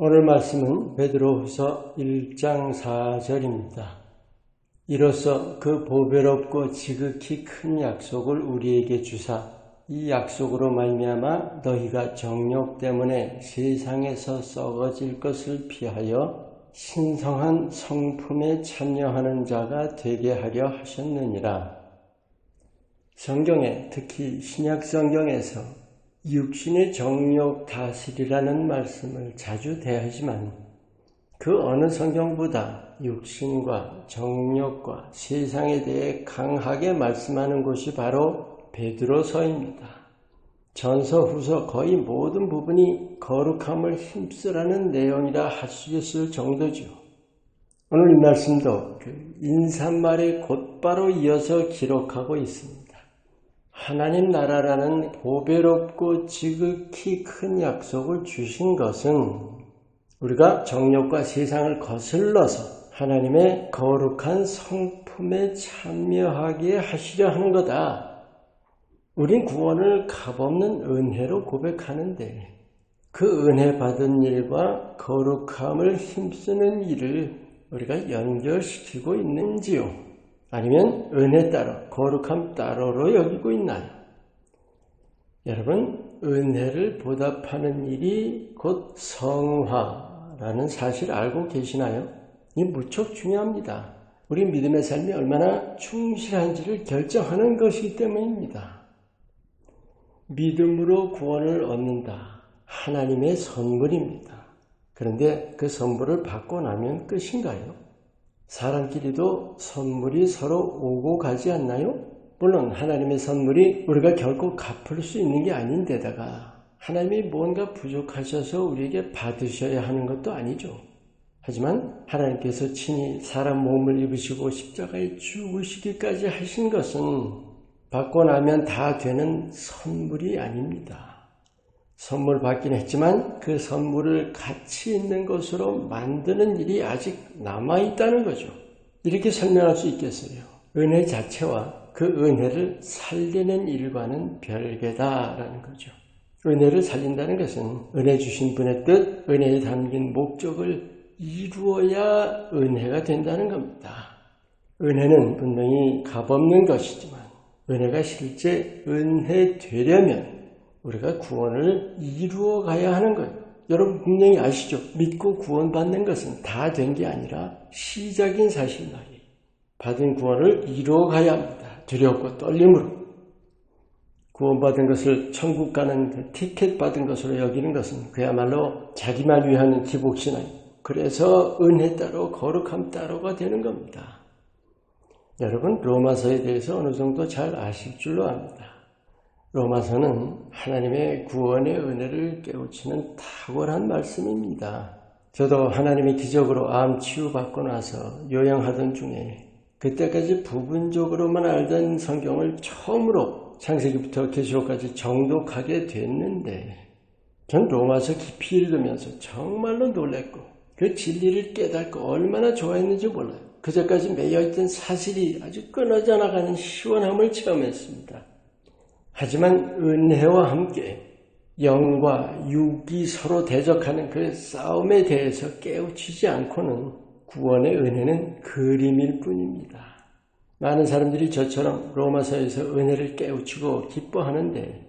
오늘 말씀은 베드로후서 1장 4절입니다. 이로써 그 보배롭고 지극히 큰 약속을 우리에게 주사 이 약속으로 말미암아 너희가 정욕 때문에 세상에서 썩어질 것을 피하여 신성한 성품에 참여하는 자가 되게 하려 하셨느니라. 성경에 특히 신약 성경에서 육신의 정욕 다스리라는 말씀을 자주 대하지만 그 어느 성경보다 육신과 정욕과 세상에 대해 강하게 말씀하는 곳이 바로 베드로서입니다. 전서 후서 거의 모든 부분이 거룩함을 힘쓰라는 내용이라 할 수 있을 정도죠. 오늘 이 말씀도 그 인사말에 곧바로 이어서 기록하고 있습니다. 하나님 나라라는 보배롭고 지극히 큰 약속을 주신 것은 우리가 정욕과 세상을 거슬러서 하나님의 거룩한 성품에 참여하게 하시려 하는 거다. 우린 구원을 값없는 은혜로 고백하는데 그 은혜 받은 일과 거룩함을 힘쓰는 일을 우리가 연결시키고 있는지요? 아니면 은혜 따로, 거룩함 따로로 여기고 있나요? 여러분, 은혜를 보답하는 일이 곧 성화라는 사실 알고 계시나요? 이 무척 중요합니다. 우리 믿음의 삶이 얼마나 충실한지를 결정하는 것이기 때문입니다. 믿음으로 구원을 얻는다. 하나님의 선물입니다. 그런데 그 선물을 받고 나면 끝인가요? 사람끼리도 선물이 서로 오고 가지 않나요? 물론 하나님의 선물이 우리가 결코 갚을 수 있는 게 아닌데다가 하나님이 뭔가 부족하셔서 우리에게 받으셔야 하는 것도 아니죠. 하지만 하나님께서 친히 사람 몸을 입으시고 십자가에 죽으시기까지 하신 것은 받고 나면 다 되는 선물이 아닙니다. 선물 받긴 했지만 그 선물을 가치 있는 것으로 만드는 일이 아직 남아있다는 거죠. 이렇게 설명할 수 있겠어요. 은혜 자체와 그 은혜를 살리는 일과는 별개다라는 거죠. 은혜를 살린다는 것은 은혜 주신 분의 뜻, 은혜에 담긴 목적을 이루어야 은혜가 된다는 겁니다. 은혜는 분명히 값없는 것이지만 은혜가 실제 은혜 되려면 우리가 구원을 이루어 가야 하는 거예요. 여러분 분명히 아시죠? 믿고 구원받는 것은 다 된 게 아니라 시작인 사실 말이에요. 받은 구원을 이루어 가야 합니다. 두렵고 떨림으로. 구원받은 것을 천국 가는 그 티켓 받은 것으로 여기는 것은 그야말로 자기만 위한 기복신앙. 그래서 은혜 따로 거룩함 따로가 되는 겁니다. 여러분 로마서에 대해서 어느 정도 잘 아실 줄로 압니다. 로마서는 하나님의 구원의 은혜를 깨우치는 탁월한 말씀입니다. 저도 하나님의 기적으로 암 치유받고 나서 요양하던 중에 그때까지 부분적으로만 알던 성경을 처음으로 창세기부터 계시록까지 정독하게 됐는데 전 로마서 깊이 읽으면서 정말로 놀랬고 그 진리를 깨닫고 얼마나 좋아했는지 몰라요. 그저까지 매여있던 사실이 아주 끊어져 나가는 시원함을 체험했습니다. 하지만 은혜와 함께 영과 육이 서로 대적하는 그 싸움에 대해서 깨우치지 않고는 구원의 은혜는 그림일 뿐입니다. 많은 사람들이 저처럼 로마서에서 은혜를 깨우치고 기뻐하는데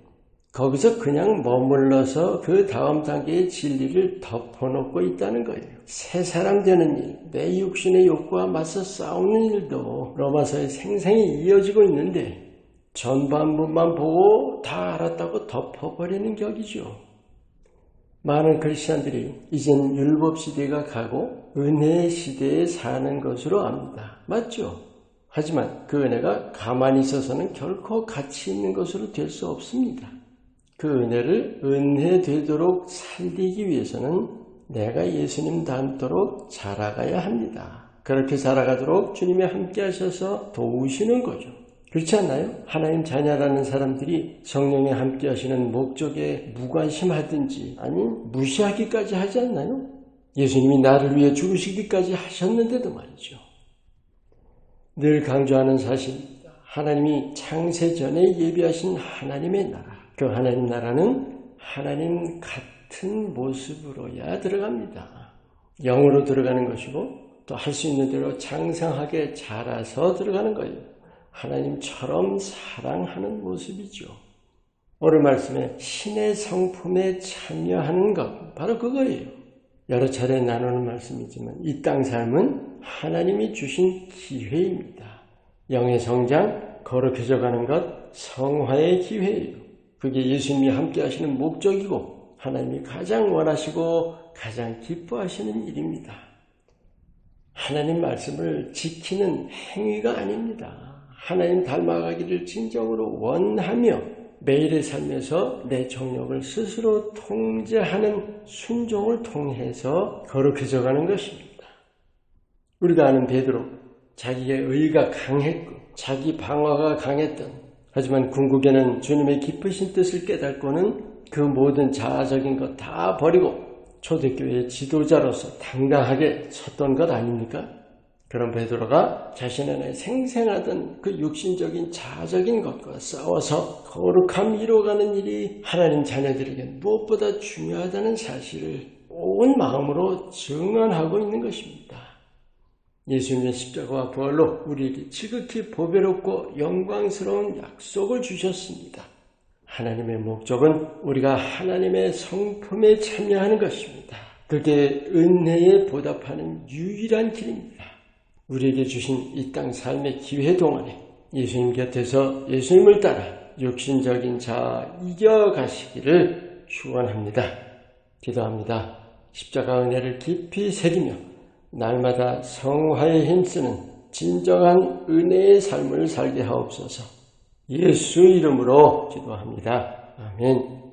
거기서 그냥 머물러서 그 다음 단계의 진리를 덮어놓고 있다는 거예요. 새 사람 되는 일, 내 육신의 욕구와 맞서 싸우는 일도 로마서에 생생히 이어지고 있는데 전반부만 보고 다 알았다고 덮어버리는 격이죠. 많은 크리스천들이 이젠 율법 시대가 가고 은혜의 시대에 사는 것으로 압니다. 맞죠? 하지만 그 은혜가 가만히 있어서는 결코 가치 있는 것으로 될 수 없습니다. 그 은혜를 은혜 되도록 살리기 위해서는 내가 예수님 닮도록 자라가야 합니다. 그렇게 자라가도록 주님이 함께 하셔서 도우시는 거죠. 그렇지 않나요? 하나님 자녀라는 사람들이 성령에 함께 하시는 목적에 무관심하든지 아니 무시하기까지 하지 않나요? 예수님이 나를 위해 죽으시기까지 하셨는데도 말이죠. 늘 강조하는 사실입니다. 하나님이 창세 전에 예비하신 하나님의 나라. 그 하나님 나라는 하나님 같은 모습으로야 들어갑니다. 영으로 들어가는 것이고 또 할 수 있는 대로 장상하게 자라서 들어가는 거예요. 하나님처럼 사랑하는 모습이죠. 오늘 말씀에 신의 성품에 참여하는 것, 바로 그거예요. 여러 차례 나누는 말씀이지만 이 땅 삶은 하나님이 주신 기회입니다. 영의 성장, 거룩해져 가는 것, 성화의 기회예요. 그게 예수님이 함께 하시는 목적이고 하나님이 가장 원하시고 가장 기뻐하시는 일입니다. 하나님 말씀을 지키는 행위가 아닙니다. 하나님 닮아가기를 진정으로 원하며 매일의 삶에서 내 정력을 스스로 통제하는 순종을 통해서 거룩해져 가는 것입니다. 우리가 아는 베드로 자기의 의가 강했고 자기 방어가 강했던 하지만 궁극에는 주님의 깊으신 뜻을 깨닫고는 그 모든 자아적인 것 다 버리고 초대교회의 지도자로서 당당하게 섰던 것 아닙니까? 그런 베드로가 자신 안에 생생하던 그 육신적인 자아적인 것과 싸워서 거룩함 이루어가는 일이 하나님 자녀들에게 무엇보다 중요하다는 사실을 온 마음으로 증언하고 있는 것입니다. 예수님의 십자가와 부활로 우리에게 지극히 보배롭고 영광스러운 약속을 주셨습니다. 하나님의 목적은 우리가 하나님의 성품에 참여하는 것입니다. 그게 은혜에 보답하는 유일한 길입니다. 우리에게 주신 이 땅 삶의 기회 동안에 예수님 곁에서 예수님을 따라 육신적인 자 이겨가시기를 축원합니다. 기도합니다. 십자가 은혜를 깊이 새기며 날마다 성화에 힘쓰는 진정한 은혜의 삶을 살게 하옵소서. 예수 이름으로 기도합니다. 아멘.